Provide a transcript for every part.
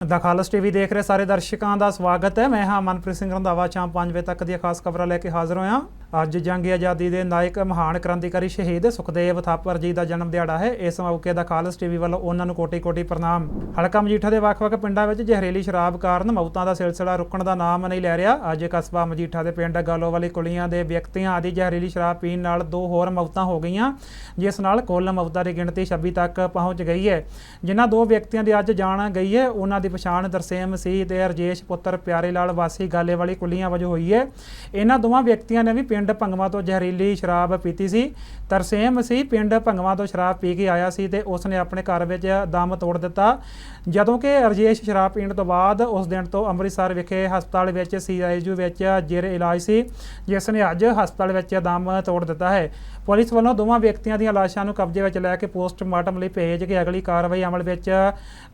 ਦਾ ਖਾਲਸ TV ਦੇਖ ਰਹੇ ਸਾਰੇ ਦਰਸ਼ਕਾਂ ਦਾ ਸਵਾਗਤ ਹੈ। ਮੈਂ ਹਾਂ ਮਨਪ੍ਰੀਤ ਸਿੰਘ ਰੰਧਾਵਾ, ਸ਼ਾਮ 5 ਵਜੇ ਤੱਕ ਦੀਆਂ ਖਾਸ ਖਬਰਾਂ ਲੈ ਕੇ ਹਾਜ਼ਰ ਹੋਇਆ। ਅੱਜ ਜੰਗ ਆਜ਼ਾਦੀ ਦੇ ਨਾਇਕ ਮਹਾਨ ਕ੍ਰਾਂਤੀਕਾਰੀ ਸ਼ਹੀਦ ਸੁਖਦੇਵ ਥਾਪਰ ਜੀ ਦਾ ਜਨਮ ਦਿਹਾੜਾ ਹੈ। ਇਸ ਮੌਕੇ ਦਾ ਖਾਲਸ ਟੀਵੀ ਵੱਲੋਂ ਉਹਨਾਂ ਨੂੰ ਕੋਟੀ-ਕੋਟੀ ਪ੍ਰਣਾਮ। ਹਲਕਾ ਮਜੀਠਾ ਦੇ ਵੱਖ-ਵੱਖ ਪਿੰਡਾਂ ਵਿੱਚ ਜ਼ਹਿਰੀਲੀ ਸ਼ਰਾਬ ਕਾਰਨ ਮੌਤਾਂ ਦਾ ਸਿਲਸਿਲਾ ਰੁਕਣ ਦਾ ਨਾਮ ਨਹੀਂ ਲੈ ਰਿਹਾ। ਅੱਜ ਕਸਬਾ ਮਜੀਠਾ ਦੇ ਪਿੰਡ ਗਾਲੋ ਵਾਲੀ ਕੁਲੀਆਂ ਦੇ ਵਿਅਕਤੀਆਂ ਆਦਿ ਜ਼ਹਿਰੀਲੀ ਸ਼ਰਾਬ ਪੀਣ ਨਾਲ ਦੋ ਹੋਰ ਮੌਤਾਂ ਹੋ ਗਈਆਂ, ਜਿਸ ਨਾਲ ਕੁੱਲ ਮੌਤਾਂ ਦੀ ਗਿਣਤੀ 26 ਤੱਕ ਪਹੁੰਚ ਗਈ ਹੈ। ਜਿਨ੍ਹਾਂ ਦੋ ਵਿਅਕਤੀਆਂ ਦੀ ਅੱਜ ਜਾਣ ਗਈ ਹੈ, ਉਹਨਾਂ ਦੀ ਪਛਾਣ ਦਰਸੇਮ ਸੀ ਤੇ ਰਜੇਸ਼ ਪੁੱਤਰ ਪਿਆਰੇ ਲਾਲ ਵਾਸੀ ਗਾਲੇ ਵਾਲੀ ਕੁਲੀਆਂ ਵਜੋਂ ਹੋਈ ਹੈ। ਇਹਨਾਂ ਦੋਵਾਂ ਵਿਅਕਤੀਆਂ ਨੇ ਵੀ ਪਿੰਡ ਭੰਗਵਾ ਤੋਂ ਜ਼ਹਿਰੀਲੀ ਸ਼ਰਾਬ ਪੀਤੀ ਸੀ। ਤਰਸੇਮ ਸੀ, ਪਿੰਡ ਭੰਗਵਾ ਤੋਂ ਸ਼ਰਾਬ ਪੀ ਕੇ ਆਇਆ ਸੀ ਤੇ ਉਸਨੇ ਆਪਣੇ ਘਰ ਵਿੱਚ ਦਮ ਤੋੜ ਦਿੱਤਾ। ਜਦੋਂ ਕਿ ਰਜੇਸ਼ ਸ਼ਰਾਬ ਪੀਣ ਤੋਂ ਬਾਅਦ ਉਸ ਦਿਨ ਤੋਂ ਅੰਮ੍ਰਿਤਸਰ ਵਿਖੇ ਹਸਪਤਾਲ ਵਿੱਚ ਸੀਆਈਯੂ ਵਿੱਚ ਜੇਰੇ ਇਲਾਜ ਸੀ, ਜਿਸ ਨੇ ਅੱਜ ਹਸਪਤਾਲ ਵਿੱਚ ਦਮ ਤੋੜ ਦਿੱਤਾ ਹੈ। ਪੁਲਿਸ ਵੱਲੋਂ ਦੋਵਾਂ ਵਿਅਕਤੀਆਂ ਦੀਆਂ ਲਾਸ਼ਾਂ ਨੂੰ ਕਬਜ਼ੇ ਵਿੱਚ ਲੈ ਕੇ ਪੋਸਟਮਾਰਟਮ ਲਈ ਭੇਜ ਕੇ ਅਗਲੀ ਕਾਰਵਾਈ ਅਮਲ ਵਿੱਚ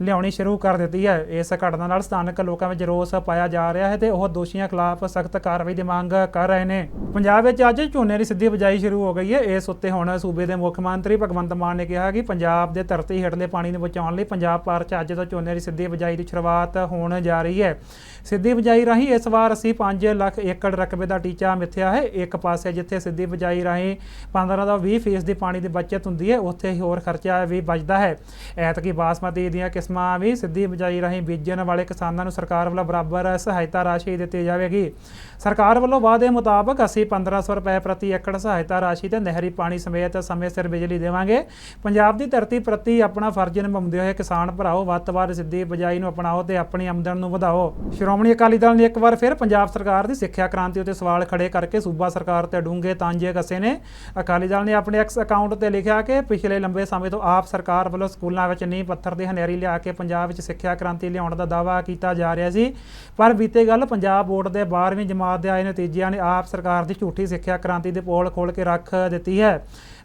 ਲਿਆਉਣੀ ਸ਼ੁਰੂ ਕਰ ਦਿੱਤੀ ਹੈ। ਇਸ ਘਟਨਾ ਨਾਲ ਸਥਾਨਕ ਲੋਕਾਂ ਵਿੱਚ ਰੋਸ ਪਾਇਆ ਜਾ ਰਿਹਾ ਹੈ ਤੇ ਉਹ ਦੋਸ਼ੀਆਂ ਖਿਲਾਫ ਸਖਤ ਕਾਰਵਾਈ ਦੀ ਮੰਗ ਕਰ ਰਹੇ ਨੇ। ਪੰਜਾਬ ਵਿੱਚ ਅੱਜ ਝੋਨੇ ਦੀ ਸਿੱਧੀ ਬਜਾਈ ਸ਼ੁਰੂ ਹੋ ਗਈ ਹੈ। ਇਸ ਉੱਤੇ ਹੁਣ ਸੂਬੇ ਦੇ ਮੁੱਖ ਮੰਤਰੀ ਭਗਵੰਤ ਮਾਨ ਨੇ ਕਿਹਾ ਕਿ ਪੰਜਾਬ ਦੇ ਧਰਤੀ ਹੇਠਲੇ ਪਾਣੀ ਨੂੰ ਬਚਾਉਣ ਲਈ ਪੰਜਾਬ ਭਰ 'ਚ ਅੱਜ ਤੋਂ ਝੋਨੇ ਦੀ ਸਿੱਧੀ ਬਜਾਈ ਦੀ ਸ਼ੁਰੂਆਤ ਹੋਣ ਜਾ ਰਹੀ ਹੈ। ਸਿੱਧੀ ਬਜਾਈ ਰਾਹੀਂ ਇਸ ਵਾਰ ਅਸੀਂ 5 ਲੱਖ ਏਕੜ ਰਕਬੇ ਦਾ ਟੀਚਾ ਮਿੱਥਿਆ ਹੈ। ਇੱਕ ਪਾਸੇ ਜਿੱਥੇ ਸਿੱਧੀ ਬਜਾਈ ਰਾਹੀਂ 15 ਦਾ 20 ਫੀਸਦੀ ਪਾਣੀ ਦੀ ਬਚਤ ਹੁੰਦੀ ਹੈ, ਉੱਥੇ ਹੀ ਹੋਰ ਖਰਚਾ ਵੀ ਬਚਦਾ ਹੈ। ਐਤਕੀ ਬਾਸਮਤੀ ਦੀਆਂ ਕਿਸਮਾਂ ਵੀ ਸਿੱਧੀ ਬਜਾਈ ਰਾਹੀਂ ਬੀਜਣ ਵਾਲੇ ਕਿਸਾਨਾਂ ਨੂੰ ਸਰਕਾਰ ਵੱਲੋਂ ਬਰਾਬਰ ਸਹਾਇਤਾ ਰਾਸ਼ੀ ਦਿੱਤੀ ਜਾਵੇਗੀ। ਸਰਕਾਰ ਵੱਲੋਂ ਵਾਅਦੇ ਮੁਤਾਬਕ ਅਸੀਂ 1500 ਰੁਪਏ ਪ੍ਰਤੀ ਏਕੜ ਸਹਾਇਤਾ ਰਾਸ਼ੀ ਤੇ ਨਹਿਰੀ ਪਾਣੀ ਸਮੇਤ ਸਮੇਂ ਸਿਰ ਬਿਜਲੀ ਦੇਵਾਂਗੇ। ਪੰਜਾਬ ਦੀ ਧਰਤੀ ਪ੍ਰਤੀ ਆਪਣਾ ਫਰਜ਼ ਨਿਭਾਉਂਦੇ ਹੋਏ ਕਿਸਾਨ ਭਰਾਓ, ਵੱਧ ਤੋਂ ਵੱਧ ਸਿੱਧੀ ਬਜਾਈ ਨੂੰ ਅਪਣਾਓ ਤੇ ਆਪਣੀ ਆਮਦਨ ਨੂੰ ਵਧਾਓ। ਸ਼੍ਰੋਮਣੀ ਅਕਾਲੀ ਦਲ ਨੇ ਇੱਕ ਵਾਰ ਫਿਰ ਪੰਜਾਬ ਸਰਕਾਰ ਦੀ ਸਿੱਖਿਆ ਕ੍ਰਾਂਤੀ ਉੱਤੇ ਸਵਾਲ ਖੜੇ ਕਰਕੇ ਸੂਬਾ ਸਰਕਾਰ ਤੇ ਡੂੰਘੇ ਤਾਂਜੇ ਕੱਸੇ ਨੇ। ਅਕਾਲੀ ਦਲ ਨੇ ਆਪਣੇ ਐਕਸ ਅਕਾਊਂਟ ਤੇ ਲਿਖਿਆ ਕਿ ਪਿਛਲੇ ਲੰਬੇ ਸਮੇਂ ਤੋਂ ਆਪ ਸਰਕਾਰ ਵੱਲੋਂ ਸਕੂਲਾਂ ਵਿੱਚ ਨੀਂਹ ਪੱਥਰ ਦੀ ਹਨੇਰੀ ਲਿਆ ਕੇ ਪੰਜਾਬ ਵਿੱਚ ਸਿੱਖਿਆ ਕ੍ਰਾਂਤੀ ਲਿਆਉਣ ਦਾ ਦਾਅਵਾ ਕੀਤਾ ਜਾ ਰਿਹਾ ਸੀ। ਪਰ ਬੀਤੇ ਗੱਲ ਪੰਜਾਬ ਬੋਰਡ ਦੇ 12ਵੀਂ ਜਮਾਤ ਦੇ ਆਏ ਨਤੀਜਿਆਂ ਨੇ ਆਪ ਸਰਕਾਰ ਦੀ ਝੂਠੀ ਸਿੱਖਿਆ ਕ੍ਰਾਂਤੀ ਦੇ ਪੋਲ ਖੋਲ ਕੇ ਰੱਖ ਦਿੱਤੀ ਹੈ।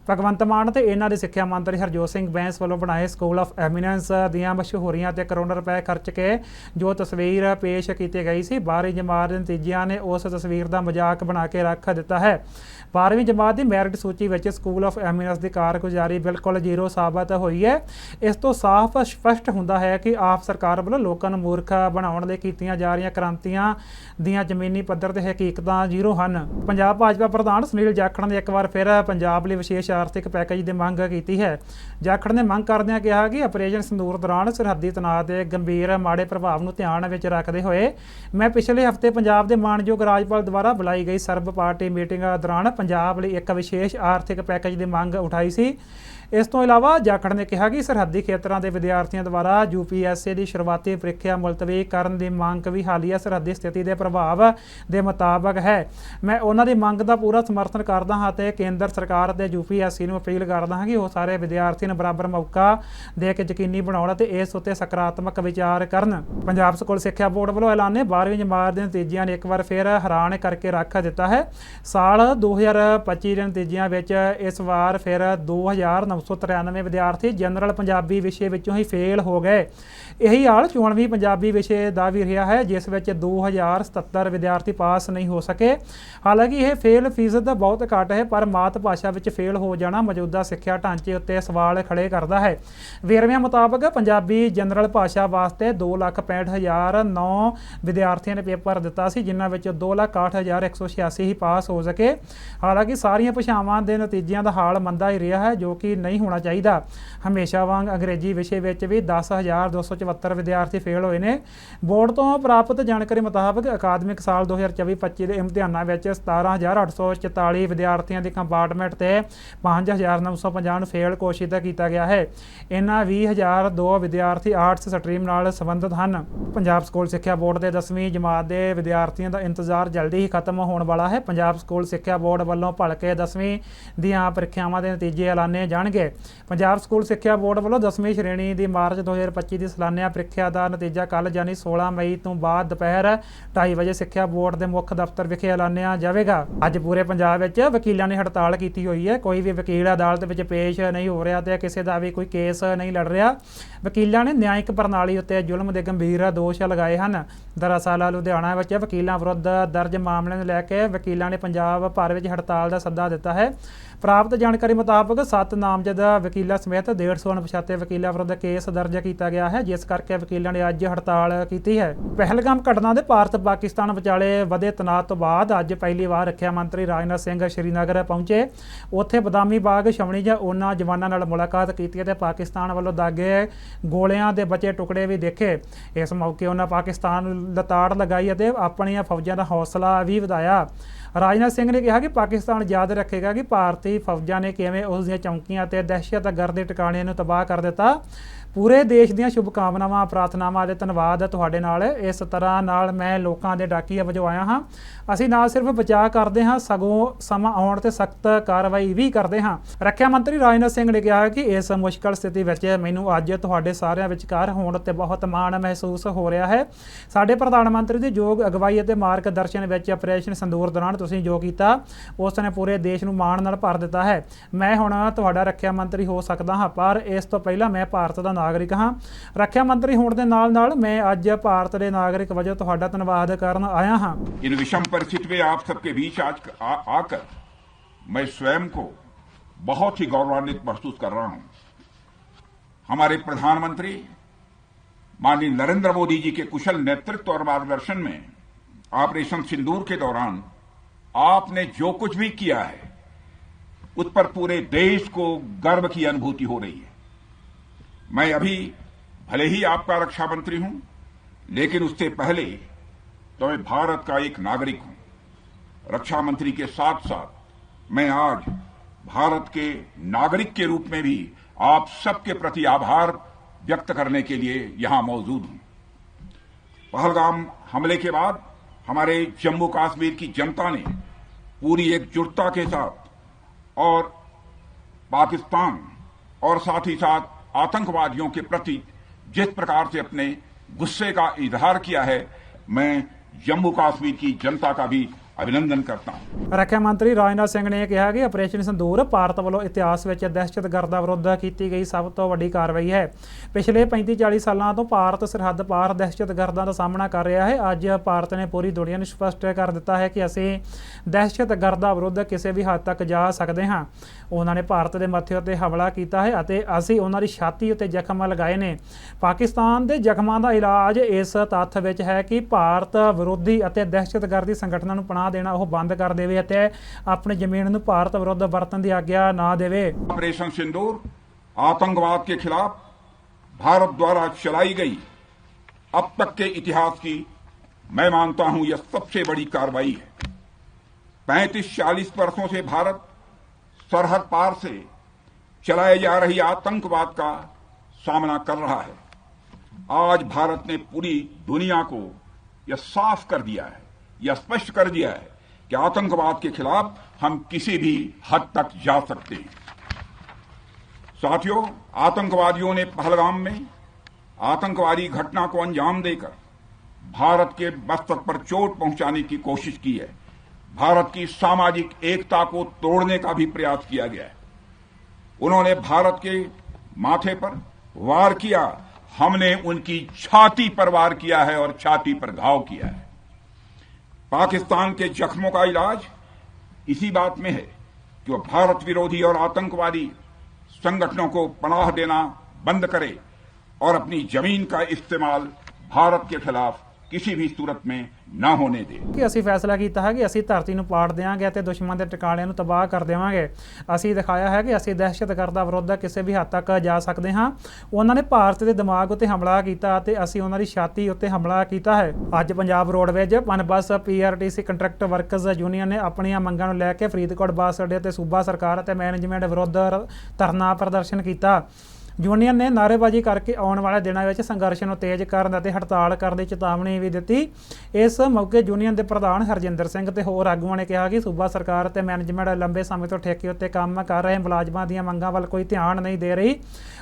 ਭਗਵੰਤ ਮਾਨ ਤੇ ਇਹਨਾਂ ਦੇ ਸਿੱਖਿਆ ਮੰਤਰੀ ਹਰਜੋਤ ਸਿੰਘ ਬੈਂਸ ਵੱਲੋਂ ਬਣਾਏ ਸਕੂਲ ਆਫ ਐਮੀਨੈਂਸ ਦੀਆਂ ਮਸ਼ਹੂਰੀਆਂ ਤੇ ਕਰੋੜਾਂ ਰੁਪਏ ਖਰਚ ਕੇ ਜੋ ਤਸਵੀਰ ਪੇਸ਼ ਕੀਤੀ ਗਈ ਸੀ 12ਵੀਂ ਜਮਾਤ ਦੇ ਨਤੀਜਿਆਂ ਨੇ ਉਸ ਤਸਵੀਰ ਦਾ ਮਜ਼ਾਕ ਬਣਾ ਕੇ ਰੱਖ ਦਿੱਤਾ ਹੈ। 12ਵੀਂ ਜਮਾਤ ਦੀ ਮੈਰਿਟ ਸੂਚੀ ਵਿੱਚ ਸਕੂਲ ਆਫ ਐਮੀਨੈਂਸ ਦੀ ਕਾਰਗੁਜ਼ਾਰੀ ਬਿਲਕੁਲ ਜ਼ੀਰੋ ਸਾਬਤ ਹੋਈ ਹੈ। ਇਸ ਤੋਂ ਸਾਫ਼ ਸਪਸ਼ਟ ਹੁੰਦਾ ਹੈ ਕਿ ਆਪ ਸਰਕਾਰ ਵੱਲੋਂ ਲੋਕਾਂ ਨੂੰ ਮੂਰਖ ਬਣਾਉਣ ਲਈ ਕੀਤੀਆਂ ਜਾ ਰਹੀਆਂ ਕ੍ਰਾਂਤੀਆਂ ਦੀਆਂ ਜ਼ਮੀਨੀ ਪੱਧਰ ਤੇ ਹਕੀਕਤਾਂ ਜ਼ੀਰੋ ਹਨ। ਪੰਜਾਬ ਭਾਜਪਾ ਪ੍ਰਧਾਨ ਸੁਨੀਲ ਜਾਖੜ ਨੇ ਇੱਕ ਵਾਰ ਫਿਰ ਪੰਜਾਬ ਲਈ ਵਿਸ਼ੇਸ਼ ਆਰਥਿਕ ਪੈਕੇਜ ਦੀ ਮੰਗ ਕੀਤੀ ਹੈ। ਜਾਖੜ ਨੇ ਮੰਗ ਕਰਦਿਆਂ ਕਿਹਾ ਕਿ ਆਪਰੇਸ਼ਨ ਸੰਦੂਰ ਦੌਰਾਨ ਸਰਹੱਦੀ ਤਣਾਅ ਦੇ ਗੰਭੀਰ ਮਾੜੇ ਪ੍ਰਭਾਵ ਨੂੰ ਧਿਆਨ ਵਿੱਚ ਰੱਖਦੇ ਹੋਏ ਮੈਂ ਪਿਛਲੇ ਹਫ਼ਤੇ ਪੰਜਾਬ ਦੇ ਮਾਨਯੋਗ ਰਾਜਪਾਲ ਦੁਆਰਾ ਬੁਲਾਈ ਗਈ ਸਰਬ ਪਾਰਟੀ ਮੀਟਿੰਗ ਦੌਰਾਨ ਪੰਜਾਬ ਲਈ ਇੱਕ ਵਿਸ਼ੇਸ਼ ਆਰਥਿਕ ਪੈਕੇਜ ਦੀ ਮੰਗ ਉਠਾਈ ਸੀ। ਇਸ ਤੋਂ ਇਲਾਵਾ ਜਾਖੜ ਨੇ ਕਿਹਾ ਕਿ ਸਰਹੱਦੀ ਖੇਤਰਾਂ ਦੇ ਵਿਦਿਆਰਥੀਆਂ ਦੁਆਰਾ ਯੂਪੀਐਸਸੀ ਦੀ ਸ਼ੁਰੂਆਤੀ ਪ੍ਰੀਖਿਆ ਮੁਲਤਵੀ ਕਰਨ ਦੀ ਮੰਗ ਵੀ ਹਾਲੀਆ ਸਰਹੱਦੀ ਸਥਿਤੀ ਦੇ ਪ੍ਰਭਾਵ ਦੇ ਮੁਤਾਬਕ ਹੈ। ਮੈਂ ਉਹਨਾਂ ਦੀ ਮੰਗ ਦਾ ਪੂਰਾ ਸਮਰਥਨ ਕਰਦਾ ਹਾਂ ਤੇ ਕੇਂਦਰ ਸਰਕਾਰ ਤੇ ਯੂਪੀਐਸਸੀ ਨੂੰ ਅਪੀਲ ਕਰਦਾ ਹਾਂ ਕਿ ਉਹ ਸਾਰੇ ਵਿਦਿਆਰਥੀਆਂ ਨੂੰ ਬਰਾਬਰ ਮੌਕਾ ਦੇ ਕੇ ਯਕੀਨੀ ਬਣਾਉਣ ਅਤੇ ਇਸ ਉੱਤੇ ਸਕਾਰਾਤਮਕ ਵਿਚਾਰ ਕਰਨ। ਪੰਜਾਬ ਸਕੂਲ ਸਿੱਖਿਆ ਬੋਰਡ ਵੱਲੋਂ ਐਲਾਨੇ 12ਵੀਂ ਜਮਾਤ ਦੇ ਨਤੀਜਿਆਂ ਨੇ ਇੱਕ ਵਾਰ ਫਿਰ ਹੈਰਾਨ ਕਰਕੇ ਰੱਖ ਦਿੱਤਾ ਹੈ। ਸਾਲ 2025 ਦੇ ਨਤੀਜਿਆਂ ਵਿੱਚ ਇਸ ਵਾਰ ਫਿਰ 2993 ਵਿਦਿਆਰਥੀ ਜਨਰਲ ਪੰਜਾਬੀ ਵਿਸ਼ੇ ਵਿੱਚੋਂ ਹੀ ਫੇਲ ਹੋ ਗਏ। ਇਹੀ ਹਾਲ ਚੋਣਵੀਂ ਪੰਜਾਬੀ ਵਿਸ਼ੇ ਦਾ ਵੀ ਰਿਹਾ ਹੈ, ਜਿਸ ਵਿੱਚ 2077 ਵਿਦਿਆਰਥੀ ਪਾਸ ਨਹੀਂ ਹੋ ਸਕੇ। ਹਾਲਾਂਕਿ ਇਹ ਫੇਲ ਫੀਸਦ ਦਾ ਬਹੁਤ ਘੱਟ ਹੈ, ਪਰ ਮਾਤ ਭਾਸ਼ਾ ਵਿੱਚ ਫੇਲ ਹੋ ਜਾਣਾ ਮੌਜੂਦਾ ਸਿੱਖਿਆ ਢਾਂਚੇ ਉੱਤੇ ਸਵਾਲ ਖੜੇ ਕਰਦਾ ਹੈ। ਵੇਰਵਿਆਂ ਮੁਤਾਬਕ ਪੰਜਾਬੀ ਜਨਰਲ ਭਾਸ਼ਾ ਵਾਸਤੇ 265009 ਵਿਦਿਆਰਥੀਆਂ ਨੇ ਪੇਪਰ ਦਿੱਤਾ ਸੀ, ਜਿਨ੍ਹਾਂ ਵਿੱਚ 268186 ਹੀ ਪਾਸ ਹੋ ਸਕੇ। ਹਾਲਾਂਕਿ ਸਾਰੀਆਂ ਭਾਸ਼ਾਵਾਂ ਦੇ ਨਤੀਜਿਆਂ ਦਾ ਹਾਲ ਮੰਦਾ ਹੀ ਰਿਹਾ ਹੈ, ਜੋ ਕਿ ਨਹੀਂ ਹੋਣਾ ਚਾਹੀਦਾ। ਹਮੇਸ਼ਾ ਵਾਂਗ ਅੰਗਰੇਜ਼ੀ ਵਿਸ਼ੇ ਵਿੱਚ ਵੀ 10274 ਵਿਦਿਆਰਥੀ ਫੇਲ ਹੋਏ ਨੇ। ਬੋਰਡ ਤੋਂ ਪ੍ਰਾਪਤ ਜਾਣਕਾਰੀ ਮੁਤਾਬਕ ਅਕਾਦਮਿਕ ਸਾਲ 2024-25 ਦੇ ਇਮਤਿਹਾਨਾਂ ਵਿੱਚ 17844 ਵਿਦਿਆਰਥੀਆਂ ਦੀ ਕੰਪਾਰਟਮੈਂਟ ਤੇ 5950 ਨੂੰ ਫੇਲ ਘੋਸ਼ਿਤ ਕੀਤਾ ਗਿਆ ਹੈ। ਇਹਨਾਂ 20002 ਵਿਦਿਆਰਥੀ ਆਰਟਸ ਸਟਰੀਮ ਨਾਲ ਸੰਬੰਧਿਤ ਹਨ। ਪੰਜਾਬ ਸਕੂਲ ਸਿੱਖਿਆ ਬੋਰਡ ਦੇ 10ਵੀਂ ਜਮਾਤ ਦੇ ਵਿਦਿਆਰਥੀਆਂ ਦਾ ਇੰਤਜ਼ਾਰ ਜਲਦੀ ਹੀ ਖਤਮ ਹੋਣ ਵਾਲਾ ਹੈ। ਪੰਜਾਬ ਸਕੂਲ ਸਿੱਖਿਆ ਬੋਰਡ ਵੱਲੋਂ ਭਲਕੇ 10ਵੀਂ ਦੀਆਂ ਪ੍ਰੀਖਿਆਵਾਂ ਦੇ ਨਤੀਜੇ ਐਲਾਨੇ ਜਾਣਗੇ। ਪੰਜਾਬ ਸਕੂਲ ਸਿੱਖਿਆ ਬੋਰਡ ਵੱਲੋਂ 10ਵੀਂ ਸ਼੍ਰੇਣੀ ਦੀ ਮਾਰਚ 2025 ਦੀ ਸਾਲਾਨਾ ਪ੍ਰੀਖਿਆ ਦਾ ਨਤੀਜਾ ਕੱਲ ਯਾਨੀ 16 ਮਈ ਤੋਂ ਬਾਅਦ ਦੁਪਹਿਰ 2:30 ਵਜੇ ਸਿੱਖਿਆ ਬੋਰਡ ਦੇ ਮੁੱਖ ਦਫ਼ਤਰ ਵਿਖੇ ਐਲਾਨਿਆ ਜਾਵੇਗਾ। ਅੱਜ ਪੂਰੇ ਪੰਜਾਬ ਵਿੱਚ ਵਕੀਲਾਂ ਨੇ ਹੜਤਾਲ ਕੀਤੀ ਹੋਈ ਹੈ। ਕੋਈ ਵੀ ਵਕੀਲ ਅਦਾਲਤ ਵਿੱਚ ਪੇਸ਼ ਨਹੀਂ ਹੋ ਰਿਹਾ ਤੇ ਕਿਸੇ ਦਾ ਵੀ ਕੋਈ ਕੇਸ ਨਹੀਂ ਲੜ ਰਿਹਾ। ਵਕੀਲਾਂ ਨੇ ਨਿਆਂਇਕ ਪ੍ਰਣਾਲੀ ਉੱਤੇ ਜ਼ੁਲਮ ਦੇ ਗੰਭੀਰ ਦੋਸ਼ ਲਗਾਏ ਹਨ। ਦਰਅਸਲ ਲੁਧਿਆਣਾ ਵਿੱਚ ਵਕੀਲਾਂ ਵਿਰੁੱਧ ਦਰਜ ਮਾਮਲੇ ਨੂੰ ਲੈ ਕੇ ਵਕੀਲਾਂ ਨੇ ਪੰਜਾਬ ਭਰ ਵਿੱਚ ਹੜਤਾਲ ਦਾ ਸੱਦਾ ਦਿੱਤਾ ਹੈ। ਪ੍ਰਾਪਤ ਜਾਣਕਾਰੀ ਮੁਤਾਬਕ ਸੱਤ ਨਾਮਜ਼ਦ ਵਕੀਲਾਂ ਸਮੇਤ 150 ਅਣਪਛਾਤੇ ਵਕੀਲਾਂ ਵਿਰੁੱਧ ਕੇਸ ਦਰਜ ਕੀਤਾ ਗਿਆ ਹੈ, ਜਿਸ ਕਰਕੇ ਵਕੀਲਾਂ ਨੇ ਅੱਜ ਹੜਤਾਲ ਕੀਤੀ ਹੈ। ਪਹਿਲਗਾਮ ਘਟਨਾ ਦੇ ਭਾਰਤ ਪਾਕਿਸਤਾਨ ਵਿਚਾਲੇ ਵਧੇ ਤਣਾਅ ਤੋਂ ਬਾਅਦ ਅੱਜ ਪਹਿਲੀ ਵਾਰ ਰੱਖਿਆ ਮੰਤਰੀ ਰਾਜਨਾਥ ਸਿੰਘ ਸ਼੍ਰੀਨਗਰ ਪਹੁੰਚੇ। ਉੱਥੇ ਬਦਾਮੀ ਬਾਗ ਛਮਣੀ ਜਾਂ ਉਹਨਾਂ ਜਵਾਨਾਂ ਨਾਲ ਮੁਲਾਕਾਤ ਕੀਤੀ ਅਤੇ ਪਾਕਿਸਤਾਨ ਵੱਲੋਂ ਦਾਗੇ ਗੋਲਿਆਂ ਦੇ ਬਚੇ ਟੁਕੜੇ ਵੀ ਦੇਖੇ। ਇਸ ਮੌਕੇ ਉਹਨਾਂ ਪਾਕਿਸਤਾਨ ਨੂੰ ਲਤਾੜ ਲਗਾਈ ਅਤੇ ਆਪਣੀਆਂ ਫੌਜਾਂ ਦਾ ਹੌਸਲਾ ਵੀ ਵਧਾਇਆ। ਰਾਜਨਾਥ ਸਿੰਘ ਨੇ ਕਿਹਾ ਕਿ ਪਾਕਿਸਤਾਨ ਯਾਦ ਰੱਖੇਗਾ ਕਿ ਭਾਰਤੀ ਫੌਜਾਂ ਨੇ ਕਿਵੇਂ ਉਸ ਦੀਆਂ ਚੌਂਕੀਆਂ ਤੇ ਦਹਿਸ਼ਤਗਰਦ ਦੇ ਟਿਕਾਣਿਆਂ ਨੂੰ ਤਬਾਹ ਕਰ ਦਿੱਤਾ। ਪੂਰੇ ਦੇਸ਼ ਦੀਆਂ ਸ਼ੁਭਕਾਮਨਾਵਾਂ, ਪ੍ਰਾਰਥਨਾਵਾਂ ਅਤੇ ਧੰਨਵਾਦ ਤੁਹਾਡੇ ਨਾਲ। ਇਸ ਤਰ੍ਹਾਂ ਨਾਲ ਮੈਂ ਲੋਕਾਂ ਦੇ ਡਾਕੀਆ ਵਜੋਂ ਆਇਆ ਹਾਂ। ਅਸੀਂ ਨਾ ਸਿਰਫ ਬਚਾਅ ਕਰਦੇ ਹਾਂ, ਸਗੋਂ ਸਮਾਂ ਆਉਣ ਤੇ ਸਖਤ ਕਾਰਵਾਈ ਵੀ ਕਰਦੇ ਹਾਂ। ਰੱਖਿਆ ਮੰਤਰੀ ਰਾਜਨਾਥ ਸਿੰਘ ਨੇ ਕਿਹਾ ਕਿ ਇਸ ਮੁਸ਼ਕਲ ਸਥਿਤੀ ਵਿੱਚ ਮੈਨੂੰ ਅੱਜ ਤੁਹਾਡੇ ਸਾਰਿਆਂ ਵਿਚਕਾਰ ਹੋਣ ਤੇ ਬਹੁਤ ਮਾਣ ਮਹਿਸੂਸ ਹੋ ਰਿਹਾ ਹੈ। ਸਾਡੇ ਪ੍ਰਧਾਨ ਮੰਤਰੀ ਦੀ ਯੋਗ ਅਗਵਾਈ ਅਤੇ ਮਾਰਗਦਰਸ਼ਨ ਵਿੱਚ ਆਪਰੇਸ਼ਨ ਸੰਦੂਰ ਦੌਰਾਨ ਤੁਸੀਂ ਜੋ ਕੀਤਾ, ਉਸ ਨੇ ਪੂਰੇ ਦੇਸ਼ ਨੂੰ ਮਾਣ ਨਾਲ ਭਰ ਦਿੱਤਾ ਹੈ। ਮੈਂ ਹੁਣ ਤੁਹਾਡਾ ਰੱਖਿਆ ਮੰਤਰੀ ਹੋ ਸਕਦਾ ਹਾਂ, ਪਰ ਇਸ ਤੋਂ ਪਹਿਲਾਂ ਮੈਂ ਭਾਰਤ ਦਾ ਨਾਗਰਿਕ ਹਾਂ ਰੱਖਿਆ ਮੰਤਰੀ ਹੋਣ ਦੇ ਨਾਲ ਨਾਲ ਮੈਂ ਅੱਜ ਭਾਰਤ ਦੇ ਨਾਗਰਿਕ ਵਜੋਂ ਤੁਹਾਡਾ ਧੰਨਵਾਦ ਕਰਨ ਆਇਆ ਹਾਂ इन विषम परिस्थिति में आप सबके बीच आज आ, आकर मैं स्वयं को बहुत ही गौरवान्वित महसूस कर रहा हूं हमारे प्रधानमंत्री माननीय नरेंद्र मोदी जी के कुशल नेतृत्व और मार्गदर्शन में ऑपरेशन सिंदूर के दौरान आपने जो कुछ भी किया है उस पर पूरे देश को गर्व की अनुभूति हो रही है मैं अभी भले ही आपका रक्षा मंत्री हूँ, लेकिन उससे पहले तो मैं भारत का एक नागरिक हूँ। रक्षा मंत्री के साथ साथ मैं आज भारत के नागरिक के रूप में भी आप सबके प्रति आभार व्यक्त करने के लिए यहाँ मौजूद हूँ। पहलगाम हमले के बाद हमारे जम्मू कश्मीर की जनता ने पूरी एकजुटता के साथ और पाकिस्तान और साथ ही साथ आतंकवादियों के प्रति जिस प्रकार से अपने गुस्से का इजहार किया है मैं जम्मू कश्मीर की जनता का भी ਅਭਿਨੰਦਨ ਕਰਤਾ ਹਾਂ। ਰੱਖਿਆ ਮੰਤਰੀ ਰਾਜਨਾਥ ਸਿੰਘ ਨੇ ਕਿਹਾ ਕਿ ਆਪਰੇਸ਼ਨ ਸੰਦੂਰ ਭਾਰਤ ਵੱਲੋਂ ਇਤਿਹਾਸ ਵਿੱਚ ਦਹਿਸ਼ਤਗਰਦਾਂ ਵਿਰੁੱਧ ਕੀਤੀ ਗਈ ਸਭ ਤੋਂ ਵੱਡੀ ਕਾਰਵਾਈ ਹੈ। ਪਿਛਲੇ 35-40 ਸਾਲਾਂ ਤੋਂ ਭਾਰਤ ਸਰਹੱਦ ਪਾਰ ਦਹਿਸ਼ਤਗਰਦਾਂ ਦਾ ਸਾਹਮਣਾ ਕਰ ਰਿਹਾ ਹੈ। ਅੱਜ ਭਾਰਤ ਨੇ ਪੂਰੀ ਦੁਨੀਆ ਨੂੰ ਸਪਸ਼ਟ ਕਰ ਦਿੱਤਾ ਹੈ ਕਿ ਅਸੀਂ ਦਹਿਸ਼ਤਗਰਦਾਂ ਵਿਰੁੱਧ ਕਿਸੇ ਵੀ ਹੱਦ ਤੱਕ ਜਾ ਸਕਦੇ ਹਾਂ। ਉਹਨਾਂ ਨੇ ਭਾਰਤ ਦੇ ਮੱਥੇ ਉੱਤੇ ਹਮਲਾ ਕੀਤਾ ਹੈ ਅਤੇ ਅਸੀਂ ਉਹਨਾਂ ਦੀ ਛਾਤੀ ਉੱਤੇ ਜ਼ਖਮ ਲਗਾਏ ਨੇ। ਪਾਕਿਸਤਾਨ ਦੇ ਜ਼ਖਮਾਂ ਦਾ ਇਲਾਜ ਇਸ ਤੱਥ ਵਿੱਚ ਹੈ ਕਿ ਭਾਰਤ ਵਿਰੋਧੀ ਅਤੇ ਦਹਿਸ਼ਤਗਰਦੀ ਸੰਗਠਨਾਂ ਨੂੰ ਪਨਾਹ ਦੇਣਾ ਉਹ ਬੰਦ ਕਰ ਦੇਵੇ ਅਤੇ ਆਪਣੀ ਜ਼ਮੀਨ ਨੂੰ ਭਾਰਤ ਵਿਰੁੱਧ ਵਰਤਣ ਦੀ ਆਗਿਆ ਨਾ ਦੇਵੇ ऑपरेशन सिंदूर आतंकवाद के खिलाफ भारत द्वारा चलाई गई अब तक के इतिहास की मैं मानता हूं यह सबसे बड़ी कार्रवाई है पैंतीस चालीस वर्षों से भारत सरहद पार से चलाए जा रही आतंकवाद का सामना कर रहा है आज भारत ने पूरी दुनिया को यह साफ कर दिया है यह स्पष्ट कर दिया है कि आतंकवाद के खिलाफ हम किसी भी हद तक जा सकते हैं। साथियों, आतंकवादियों ने पहलगाम में आतंकवादी घटना को अंजाम देकर भारत के बस्तर पर चोट पहुँचाने की कोशिश की है। भारत की सामाजिक एकता को तोड़ने का भी प्रयास किया गया है। उन्होंने भारत के माथे पर वार किया। हमने उनकी छाती पर वार किया है और छाती पर घाव किया है। पाकिस्तान के जख्मों का इलाज इसी बात में है कि वह भारत विरोधी और आतंकवादी संगठनों को पनाह देना बंद करे और अपनी ज़मीन का इस्तेमाल भारत के खिलाफ ਕਿਸੇ ਵੀ ਸੂਰਤ ਮੇਂ ਨਾ ਹੋਣੇ ਦੇ। ਕਿ ਅਸੀਂ ਫੈਸਲਾ ਕੀਤਾ ਹੈ ਕਿ ਅਸੀਂ ਧਰਤੀ ਨੂੰ ਪਾੜ ਦੇਵਾਂਗੇ ਅਤੇ ਦੁਸ਼ਮਣ ਦੇ ਟਿਕਾਣਿਆਂ ਨੂੰ ਤਬਾਹ ਕਰ ਦੇਵਾਂਗੇ। ਅਸੀਂ ਦਿਖਾਇਆ ਹੈ ਕਿ ਅਸੀਂ ਦਹਿਸ਼ਤਗਰਦ ਦਾ ਵਿਰੋਧ ਕਿਸੇ ਵੀ ਹੱਦ ਤੱਕ ਜਾ ਸਕਦੇ ਹਾਂ। ਉਹਨਾਂ ਨੇ ਭਾਰਤ ਦੇ ਦਿਮਾਗ ਉੱਤੇ ਹਮਲਾ ਕੀਤਾ ਅਤੇ ਅਸੀਂ ਉਹਨਾਂ ਦੀ ਛਾਤੀ ਉੱਤੇ ਹਮਲਾ ਕੀਤਾ ਹੈ। ਅੱਜ Punjab roadways Punbus PRTC contractor workers union ਨੇ ਆਪਣੀਆਂ ਮੰਗਾਂ ਨੂੰ ਲੈ ਕੇ ਫਰੀਦਕੋਟ ਬੱਸ ਅੱਡੇ ਤੇ ਸੂਬਾ ਸਰਕਾਰ ਅਤੇ ਮੈਨੇਜਮੈਂਟ ਵਿਰੁੱਧ ਧਰਨਾ ਪ੍ਰਦਰਸ਼ਨ ਕੀਤਾ। ਯੂਨੀਅਨ ਨੇ ਨਾਅਰੇਬਾਜ਼ੀ ਕਰਕੇ ਆਉਣ ਵਾਲੇ ਦਿਨਾਂ ਵਿੱਚ ਸੰਘਰਸ਼ ਨੂੰ ਤੇਜ਼ ਕਰਨ ਅਤੇ ਹੜਤਾਲ ਕਰਨ ਦੀ ਚੇਤਾਵਨੀ ਵੀ ਦਿੱਤੀ। ਇਸ ਮੌਕੇ ਯੂਨੀਅਨ ਦੇ ਪ੍ਰਧਾਨ ਹਰਜਿੰਦਰ ਸਿੰਘ ਤੇ ਹੋਰ ਆਗੂਆਂ ਨੇ ਕਿਹਾ ਕਿ ਸੂਬਾ ਸਰਕਾਰ ਅਤੇ ਮੈਨੇਜਮੈਂਟ ਲੰਬੇ ਸਮੇਂ ਤੋਂ ਠੇਕੇ ਉੱਤੇ ਕੰਮ ਕਰ ਰਹੇ ਮੁਲਾਜ਼ਮਾਂ ਦੀਆਂ ਮੰਗਾਂ ਵੱਲ ਕੋਈ ਧਿਆਨ ਨਹੀਂ ਦੇ ਰਹੀ।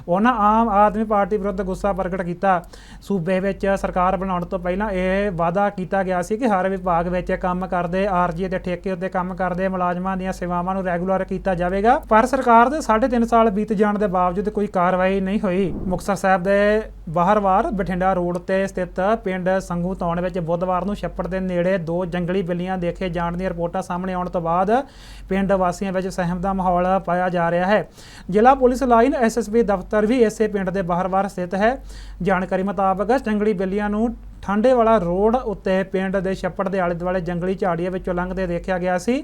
ਉਹਨਾਂ ਆਮ ਆਦਮੀ ਪਾਰਟੀ ਵਿਰੁੱਧ ਗੁੱਸਾ ਪ੍ਰਗਟ ਕੀਤਾ। ਸੂਬੇ ਵਿੱਚ ਸਰਕਾਰ ਬਣਾਉਣ ਤੋਂ ਪਹਿਲਾਂ ਇਹ ਵਾਅਦਾ ਕੀਤਾ ਗਿਆ ਸੀ ਕਿ ਹਰ ਵਿਭਾਗ ਵਿੱਚ ਕੰਮ ਕਰਦੇ ਆਰਜੀ ਦੇ ਠੇਕੇ ਉੱਤੇ ਕੰਮ ਕਰਦੇ ਮੁਲਾਜ਼ਮਾਂ ਦੀਆਂ ਸੇਵਾਵਾਂ ਨੂੰ ਰੈਗੂਲਰ ਕੀਤਾ ਜਾਵੇਗਾ। ਪਰ ਸਰਕਾਰ ਦੇ 3.5 ਸਾਲ ਬੀਤ ਜਾਣ ਦੇ ਬਾਵਜੂਦ ਕੋਈ ਕਾਰਵਾਈ ਸੁਣਵਾਈ ਨਹੀਂ ਹੋਈ। ਮੁਕਤਸਰ ਸਾਹਿਬ ਦੇ ਬਾਹਰਵਾਰ ਬਠਿੰਡਾ ਰੋਡ ਤੇ ਸਥਿਤ ਪਿੰਡ ਸੰਗੂ ਤੌਣ ਵਿੱਚ ਬੁੱਧਵਾਰ ਨੂੰ ਛੱਪੜ ਦੇ ਨੇੜੇ ਦੋ ਜੰਗਲੀ ਬਿੱਲੀਆਂ ਦੇਖੇ ਜਾਣ ਦੀਆਂ ਰਿਪੋਰਟਾਂ ਸਾਹਮਣੇ ਆਉਣ ਤੋਂ ਬਾਅਦ ਪਿੰਡ ਵਾਸੀਆਂ ਵਿੱਚ ਸਹਿਮ ਦਾ ਮਾਹੌਲ ਪਾਇਆ ਜਾ ਰਿਹਾ ਹੈ। ਜ਼ਿਲ੍ਹਾ ਪੁਲਿਸ ਲਾਈਨ ਐਸਐਸਬੀ ਦਫ਼ਤਰ ਵੀ ਇਸੇ ਪਿੰਡ ਦੇ ਬਾਹਰਵਾਰ ਸਥਿਤ ਹੈ। ਜਾਣਕਾਰੀ ਮੁਤਾਬਕ ਜੰਗਲੀ ਬਿੱਲੀਆਂ ਨੂੰ ਠੰਡੇ ਵਾਲਾ ਰੋਡ ਉੱਤੇ ਪਿੰਡ ਦੇ ਛੱਪੜ ਦੇ ਆਲੇ ਦੁਆਲੇ ਜੰਗਲੀ ਝਾੜੀਆਂ ਵਿੱਚੋਂ ਲੰਘਦੇ ਦੇਖਿਆ ਗਿਆ ਸੀ।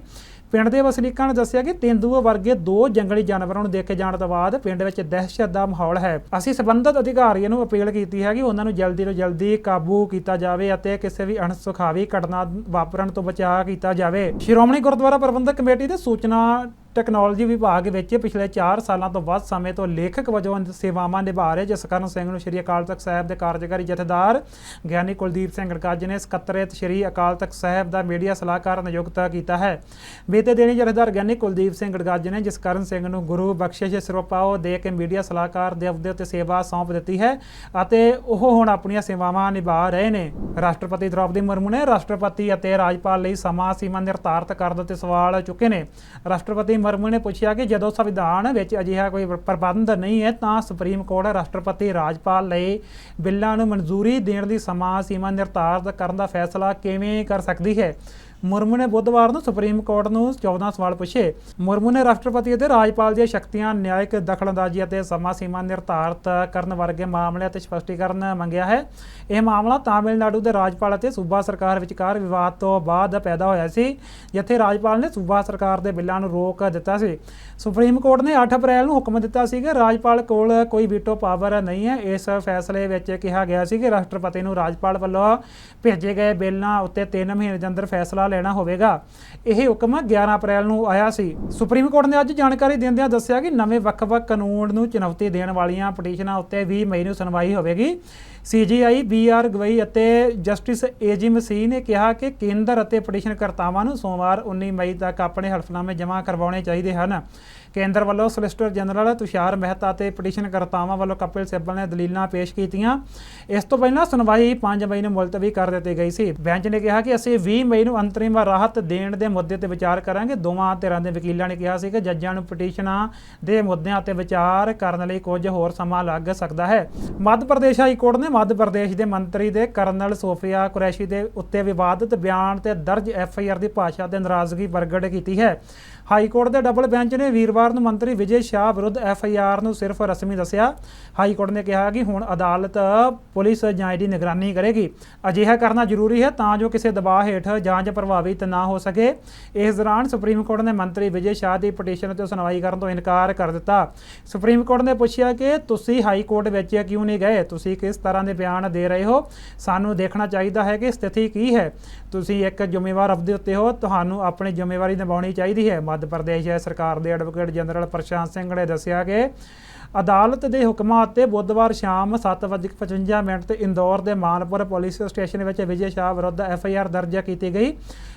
ਪਿੰਡ ਦੇ ਵਸਨੀਕਾਂ ਨੇ ਦੱਸਿਆ ਕਿ ਤੇਂਦੂਆ ਵਰਗੇ ਦੋ ਜੰਗਲੀ ਜਾਨਵਰਾਂ ਨੂੰ ਦੇਖੇ ਜਾਣ ਤੋਂ ਬਾਅਦ ਪਿੰਡ ਵਿੱਚ ਦਹਿਸ਼ਤ ਦਾ ਮਾਹੌਲ ਹੈ। ਅਸੀਂ ਸਬੰਧਤ ਅਧਿਕਾਰੀਆਂ ਨੂੰ ਅਪੀਲ ਕੀਤੀ ਹੈ ਕਿ ਉਹਨਾਂ ਨੂੰ ਜਲਦੀ ਤੋਂ ਜਲਦੀ ਕਾਬੂ ਕੀਤਾ ਜਾਵੇ ਅਤੇ ਕਿਸੇ ਵੀ ਅਣਸੁਖਾਵੀ ਘਟਨਾ ਵਾਪਰਨ ਤੋਂ ਬਚਾਅ ਕੀਤਾ ਜਾਵੇ। ਸ਼੍ਰੋਮਣੀ ਗੁਰਦੁਆਰਾ ਪ੍ਰਬੰਧਕ ਕਮੇਟੀ ਦੇ ਸੂਚਨਾ ਟੈਕਨੋਲੋਜੀ ਵਿਭਾਗ ਵਿੱਚ ਪਿਛਲੇ 4 ਸਾਲਾਂ ਤੋਂ ਵੱਧ ਸਮੇਂ ਤੋਂ ਲੇਖਕ ਵਜੋਂ ਸੇਵਾਵਾਂ ਨਿਭਾ ਰਹੇ ਜਸਕਰਨ ਸਿੰਘ ਨੂੰ ਸ਼੍ਰੀ ਅਕਾਲ ਤਖਤ ਸਾਹਿਬ ਦੇ ਕਾਰਜਕਾਰੀ ਜਥੇਦਾਰ ਗਿਆਨੀ ਕੁਲਦੀਪ ਸਿੰਘ ਗੜਕਾਜ ਨੇ ਸਕੱਤਰੇਤ ਸ਼੍ਰੀ ਅਕਾਲ ਤਖਤ ਸਾਹਿਬ ਦਾ ਮੀਡੀਆ ਸਲਾਹਕਾਰ ਨਿਯੁਕਤ ਕੀਤਾ ਹੈ। ਬੀਤੇ ਦਿਨੀ ਜਥੇਦਾਰ ਗਿਆਨੀ ਕੁਲਦੀਪ ਸਿੰਘ ਗੜਕਾਜ ਨੇ ਜਸਕਰਨ ਸਿੰਘ ਨੂੰ ਗੁਰੂ ਬਖਸ਼ਿਸ਼ ਸਰੋਪਾਓ ਦੇ ਕੇ ਮੀਡੀਆ ਸਲਾਹਕਾਰ ਦੇ ਅਹੁਦੇ ਉੱਤੇ ਸੇਵਾ ਸੌਂਪ ਦਿੱਤੀ ਹੈ ਅਤੇ ਉਹ ਹੁਣ ਆਪਣੀਆਂ ਸੇਵਾਵਾਂ ਨਿਭਾ ਰਹੇ ਨੇ। ਰਾਸ਼ਟਰਪਤੀ ਦ੍ਰੋਪਦੀ ਮੁਰਮੂ ਨੇ ਰਾਸ਼ਟਰਪਤੀ ਅਤੇ ਰਾਜਪਾਲ ਲਈ ਸਮਾਂ ਸੀਮਾ ਨਿਰਧਾਰਤ ਕਰਨ ਦੇ ਸਵਾਲ ਚੁੱਕੇ ਨੇ। ਰਾਸ਼ਟਰਪਤੀ ਮਰਮੂ ਨੇ ਪੁੱਛਿਆ ਕਿ ਜਦੋਂ ਸੰਵਿਧਾਨ ਵਿੱਚ ਅਜਿਹਾ ਕੋਈ ਪ੍ਰਬੰਧ ਨਹੀਂ ਹੈ, ਤਾਂ ਸੁਪਰੀਮ ਕੋਰਟ ਰਾਸ਼ਟਰਪਤੀ ਰਾਜਪਾਲ ਲਈ ਬਿੱਲਾਂ ਨੂੰ ਮਨਜ਼ੂਰੀ ਦੇਣ ਦੀ ਸਮਾਂ ਸੀਮਾ ਨਿਰਧਾਰਤ ਕਰਨ ਦਾ ਫੈਸਲਾ ਕਿਵੇਂ ਕਰ ਸਕਦੀ ਹੈ? ਮੁਰਮੂ ਨੇ ਬੁੱਧਵਾਰ ਨੂੰ ਸੁਪਰੀਮ ਕੋਰਟ ਨੂੰ 14 ਸਵਾਲ ਪੁੱਛੇ। ਮੁਰਮੂ ਨੇ ਰਾਸ਼ਟਰਪਤੀ ਅਤੇ ਰਾਜਪਾਲ ਦੀਆਂ ਸ਼ਕਤੀਆਂ, ਨਿਆਇਕ ਦਖਲਅੰਦਾਜ਼ੀ ਅਤੇ ਸਮਾਂ ਸੀਮਾ ਨਿਰਧਾਰਤ ਕਰਨ ਵਰਗੇ ਮਾਮਲੇ ਅਤੇ ਸਪਸ਼ਟੀਕਰਨ ਮੰਗਿਆ ਹੈ। ਇਹ ਮਾਮਲਾ ਤਾਮਿਲਨਾਡੂ ਦੇ ਰਾਜਪਾਲ ਅਤੇ ਸੂਬਾ ਸਰਕਾਰ ਵਿਚਕਾਰ ਵਿਵਾਦ ਤੋਂ ਬਾਅਦ ਪੈਦਾ ਹੋਇਆ ਸੀ, ਜਿੱਥੇ ਰਾਜਪਾਲ ਨੇ ਸੂਬਾ ਸਰਕਾਰ ਦੇ ਬਿੱਲਾਂ ਨੂੰ ਰੋਕ ਦਿੱਤਾ ਸੀ। ਸੁਪਰੀਮ ਕੋਰਟ ਨੇ 8 ਅਪ੍ਰੈਲ ਨੂੰ ਹੁਕਮ ਦਿੱਤਾ ਸੀ ਕਿ ਰਾਜਪਾਲ ਕੋਲ ਕੋਈ ਵੀਟੋ ਪਾਵਰ ਨਹੀਂ ਹੈ। ਇਸ ਫੈਸਲੇ ਵਿੱਚ ਕਿਹਾ ਗਿਆ ਸੀ ਕਿ ਰਾਸ਼ਟਰਪਤੀ ਨੂੰ ਰਾਜਪਾਲ ਵੱਲੋਂ ਭੇਜੇ ਗਏ ਬਿੱਲਾਂ ਉੱਤੇ 3 ਮਹੀਨੇ ਦੇ ਅੰਦਰ ਫੈਸਲਾ ਲੈਣਾ ਹੋਵੇਗਾ। ਇਹ ਹੁਕਮ 11 ਅਪ੍ਰੈਲ ਨੂੰ ਆਇਆ ਸੀ। ਸੁਪਰੀਮ ਕੋਰਟ ਨੇ ਅੱਜ ਜਾਣਕਾਰੀ ਦਿੰਦਿਆਂ ਦੱਸਿਆ ਕਿ ਨਵੇਂ ਵੱਖ-ਵੱਖ ਕਾਨੂੰਨ ਨੂੰ ਚੁਣੌਤੀ ਦੇਣ ਵਾਲੀਆਂ ਪਟੀਸ਼ਨਾਂ ਉੱਤੇ 20 ਮਈ ਨੂੰ ਸੁਣਵਾਈ ਹੋਵੇਗੀ। ਸੀਜੀਆਈ ਬੀਆਰ ਗਵਈ ਅਤੇ ਜਸਟਿਸ ਏਜੀ ਮਸੀਹ ਨੇ ਕਿਹਾ ਕਿ ਕੇਂਦਰ ਅਤੇ ਪਟੀਸ਼ਨ ਕਰਤਾਵਾਂ ਨੂੰ ਸੋਮਵਾਰ 19 ਮਈ ਤੱਕ ਆਪਣੇ ਹਲਫਨਾਮੇ ਜਮ੍ਹਾਂ ਕਰਵਾਉਣੇ ਚਾਹੀਦੇ ਹਨ। ਕੇਂਦਰ ਵੱਲੋਂ ਸੋਲਿਸਿਟਰ ਜਨਰਲ ਤੁਸ਼ਾਰ ਮਹਿਤਾ ਤੇ ਪਟੀਸ਼ਨ ਕਰਤਾਵਾਂ ਵੱਲੋਂ ਕਪਿਲ ਸਿੱਬਲ ਨੇ ਦਲੀਲਾਂ ਪੇਸ਼ ਕੀਤੀਆਂ। ਇਸ ਤੋਂ ਪਹਿਲਾਂ ਸੁਣਵਾਈ 5 ਮਈ ਨੂੰ ਮੁਲਤਵੀ ਕਰ ਦਿੱਤੀ ਗਈ ਸੀ। ਬੈਂਚ ਨੇ ਕਿਹਾ ਕਿ ਅਸੀਂ 20 ਮਈ ਨੂੰ ਅੰਤਰਿਮ ਰਾਹਤ ਦੇਣ ਦੇ ਮੁੱਦੇ ਤੇ ਵਿਚਾਰ ਕਰਾਂਗੇ। ਦੋਵਾਂ ਧਿਰਾਂ ਦੇ ਵਕੀਲਾਂ ਨੇ ਕਿਹਾ ਸੀ ਕਿ ਜੱਜਾਂ ਨੂੰ ਪਟੀਸ਼ਨਾਂ ਦੇ ਮੁੱਦਿਆਂ ਤੇ ਵਿਚਾਰ ਕਰਨ ਲਈ ਕੁਝ ਹੋਰ ਸਮਾਂ ਲੱਗ ਸਕਦਾ ਹੈ। ਮੱਧ ਪ੍ਰਦੇਸ਼ ਹਾਈ ਕੋਰਟ ਨੇ ਮੱਧ ਪ੍ਰਦੇਸ਼ ਦੇ ਮੰਤਰੀ ਦੇ ਕਰਨਲ ਸੋਫੀਆ ਕੁਰੈਸ਼ੀ ਦੇ ਉੱਤੇ ਵਿਵਾਦਤ ਬਿਆਨ ਤੇ ਦਰਜ ਐਫ ਆਈ ਆਰ ਦੀ ਭਾਸ਼ਾ ਤੇ ਨਾਰਾਜ਼ਗੀ ਪ੍ਰਗਟ ਕੀਤੀ ਹੈ। ਹਾਈ ਕੋਰਟ ਦੇ ਡਬਲ ਬੈਂਚ ਨੇ ਵੀਰਵਾਰ ਨੂੰ ਮੰਤਰੀ ਵਿਜੇ ਸ਼ਾਹ ਵਿਰੁੱਧ ਐਫ ਆਈ ਆਰ ਨੂੰ ਸਿਰਫ ਰਸਮੀ ਦੱਸਿਆ। ਹਾਈ ਕੋਰਟ ਨੇ ਕਿਹਾ ਕਿ ਹੁਣ ਅਦਾਲਤ ਪੁਲਿਸ ਜਾਂਚ ਦੀ ਨਿਗਰਾਨੀ ਕਰੇਗੀ। ਅਜਿਹਾ ਕਰਨਾ ਜ਼ਰੂਰੀ ਹੈ ਤਾਂ ਜੋ ਕਿਸੇ ਦਬਾਅ ਹੇਠ ਜਾਂਚ ਪ੍ਰਭਾਵਿਤ ਨਾ ਹੋ ਸਕੇ। ਇਸ ਦੌਰਾਨ ਸੁਪਰੀਮ ਕੋਰਟ ਨੇ ਮੰਤਰੀ ਵਿਜੇ ਸ਼ਾਹ ਦੀ ਪਟੀਸ਼ਨ ਤੇ ਸੁਣਵਾਈ ਕਰਨ ਤੋਂ ਇਨਕਾਰ ਕਰ ਦਿੱਤਾ। ਸੁਪਰੀਮ ਕੋਰਟ ਨੇ ਪੁੱਛਿਆ ਕਿ ਤੁਸੀਂ ਹਾਈ ਕੋਰਟ ਵਿੱਚ ਕਿਉਂ ਨਹੀਂ ਗਏ? ਤੁਸੀਂ ਕਿਸ ਤਰ੍ਹਾਂ ਦੇ ਬਿਆਨ ਦੇ ਰਹੇ ਹੋ? ਸਾਨੂੰ ਦੇਖਣਾ ਚਾਹੀਦਾ ਹੈ ਕਿ ਸਥਿਤੀ ਕੀ ਹੈ। ਤੁਸੀਂ ਇੱਕ ਜ਼ਿੰਮੇਵਾਰ ਅਫਦੇ ਉੱਤੇ ਹੋ। ਤੁਹਾਨੂੰ ਆਪਣੀ ਜ਼ਿੰਮੇਵਾਰੀ ਨਿਭਾਉਣੀ ਚਾਹੀਦੀ ਹੈ। ਮੱਧ ਪ੍ਰਦੇਸ਼ ਸਰਕਾਰ ਦੇ ਐਡਵੋਕੇਟ ਜਨਰਲ ਪ੍ਰਸ਼ਾਂਤ ਸਿੰਘ ਨੇ ਦੱਸਿਆ ਕਿ ਅਦਾਲਤ ਦੇ ਹੁਕਮਾਂ ਉੱਤੇ ਬੁੱਧਵਾਰ ਸ਼ਾਮ 7:55 ਮਿੰਟ ਤੇ ਇੰਦੌਰ ਦੇ ਮਾਨਪੁਰ ਪੁਲਿਸ ਸਟੇਸ਼ਨ ਵਿੱਚ ਵਿਜੇ ਸ਼ਾਹ ਵਿਰੁੱਧ ਐਫ ਆਈ ਆਰ ਦਰਜ ਕੀਤੀ ਗਈ।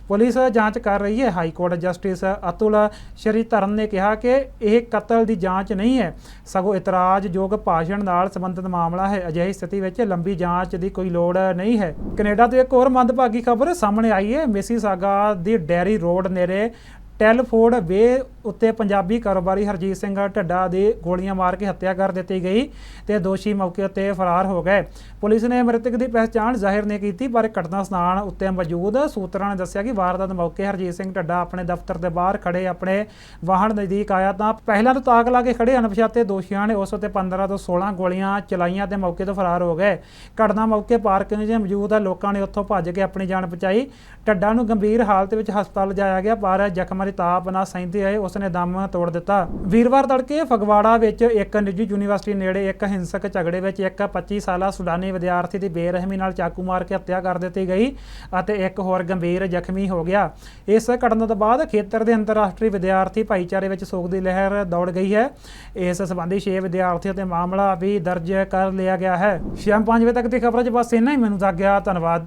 ਪੁਲਿਸ ਜਾਂਚ ਕਰ ਰਹੀ ਹੈ। High court justice Atul Sridharan ਨੇ ਕਿਹਾ ਕਿ ਇਹ ਕਤਲ ਦੀ ਜਾਂਚ ਨਹੀਂ ਹੈ। ਸਗੋਂ ਇਤਰਾਜ਼ਯੋਗ ਭਾਸ਼ਣ ਨਾਲ ਸੰਬੰਧਿਤ ਮਾਮਲਾ ਹੈ। ਅਜਿਹੀ ਸਥਿਤੀ ਵਿੱਚ ਲੰਬੀ ਜਾਂਚ ਦੀ ਕੋਈ ਲੋੜ ਨਹੀਂ ਹੈ। ਕੈਨੇਡਾ ਤੋਂ ਇੱਕ ਹੋਰ ਮੰਦਭਾਗੀ ਖਬਰ ਸਾਹਮਣੇ ਆਈ ਹੈ। ਮਿਸੀਸਾਗਾ ਦੀ ਡੈਰੀ ਰੋਡ ਨੇੜੇ ਟੈਲਫੋਰਡ ਵੇ ਉੱਤੇ ਪੰਜਾਬੀ ਕਾਰੋਬਾਰੀ ਹਰਜੀਤ ਸਿੰਘ ਢੱਡਾ ਦੀ ਗੋਲੀਆਂ ਮਾਰ ਕੇ ਹੱਤਿਆ ਕਰ ਦਿੱਤੀ ਗਈ ਤੇ ਦੋਸ਼ੀ ਮੌਕੇ ਉੱਤੇ ਫਰਾਰ ਹੋ ਗਏ। ਪੁਲਿਸ ਨੇ ਮ੍ਰਿਤਕ ਦੀ ਪਛਾਣ ਜ਼ਾਹਿਰ ਨਹੀਂ ਕੀਤੀ, ਪਰ ਘਟਨਾ ਸਥਾਨ ਉੱਤੇ ਮੌਜੂਦ ਸੂਤਰਾਂ ਨੇ ਦੱਸਿਆ ਕਿ ਵਾਰਦਾਤ ਮੌਕੇ ਹਰਜੀਤ ਸਿੰਘ ਢੱਡਾ ਆਪਣੇ ਦਫ਼ਤਰ ਦੇ ਬਾਹਰ ਖੜੇ ਆਪਣੇ ਵਾਹਨ ਨਜ਼ਦੀਕ ਆਇਆ ਤਾਂ ਪਹਿਲਾਂ ਤੋਂ ਤਾਕ ਲਾ ਕੇ ਖੜੇ ਅਣਪਛਾਤੇ ਦੋਸ਼ੀਆਂ ਨੇ ਉਸ ਉੱਤੇ 15 ਤੋਂ 16 ਗੋਲੀਆਂ ਚਲਾਈਆਂ ਤੇ ਮੌਕੇ ਤੋਂ ਫਰਾਰ ਹੋ ਗਏ। ਘਟਨਾ ਮੌਕੇ ਪਾਰਕਿੰਗ 'ਚ ਮੌਜੂਦ ਲੋਕਾਂ ਨੇ ਉੱਥੋਂ ਭੱਜ ਕੇ ਆਪਣੀ ਜਾਨ ਬਚਾਈ। ਢੱਡਾ ਨੂੰ ਗੰਭੀਰ ਹਾਲਤ ਵਿੱਚ ਹਸਪਤਾਲ ਲਿਜਾਇਆ ਗਿਆ, ਪਰ ਜ਼ਖਮਾਂ ਦੀ ਤਾਪ ਨਾਲ ਸਹਿੰਦੇ ਹੋਏ ਉਸਨੇ ਦਮ ਤੋੜ ਦਿੱਤਾ। ਵੀਰਵਾਰ ਤੜਕੇ ਫਗਵਾੜਾ ਵਿੱਚ ਇੱਕ ਨਿੱਜੀ ਯੂਨੀਵਰਸਿਟੀ ਨੇੜੇ ਇੱਕ ਹਿੰਸਕ ਝਗੜੇ ਵਿੱਚ ਇੱਕ 25 ਸਾਲਾ ਸੁਡਾਨੀ ਵਿਦਿਆਰਥੀ ਦੀ ਬੇਰਹਿਮੀ ਨਾਲ ਚਾਕੂ ਮਾਰ ਕੇ ਹੱਤਿਆ ਕਰ ਦਿੱਤੀ ਗਈ ਅਤੇ ਇੱਕ ਹੋਰ ਗੰਭੀਰ ਜ਼ਖਮੀ ਹੋ ਗਿਆ। ਇਸ ਘਟਨਾ ਤੋਂ ਬਾਅਦ ਖੇਤਰ ਦੇ ਅੰਤਰਰਾਸ਼ਟਰੀ ਵਿਦਿਆਰਥੀ ਭਾਈਚਾਰੇ ਵਿੱਚ ਸੋਗ ਦੀ ਲਹਿਰ ਦੌੜ ਗਈ ਹੈ। ਇਸ ਸੰਬੰਧੀ 6 ਵਿਦਿਆਰਥੀਆਂ ਤੇ ਮਾਮਲਾ ਵੀ ਦਰਜ ਕਰ ਲਿਆ ਗਿਆ ਹੈ। ਸ਼ਾਮ 5 ਵਜੇ ਤੱਕ ਦੀ ਖਬਰਾਂ 'ਚ ਬਸ ਇੰਨਾ ਹੀ। ਮੈਨੂੰ ਦੱਗ ਗਿਆ ਧੰਨਵਾਦ।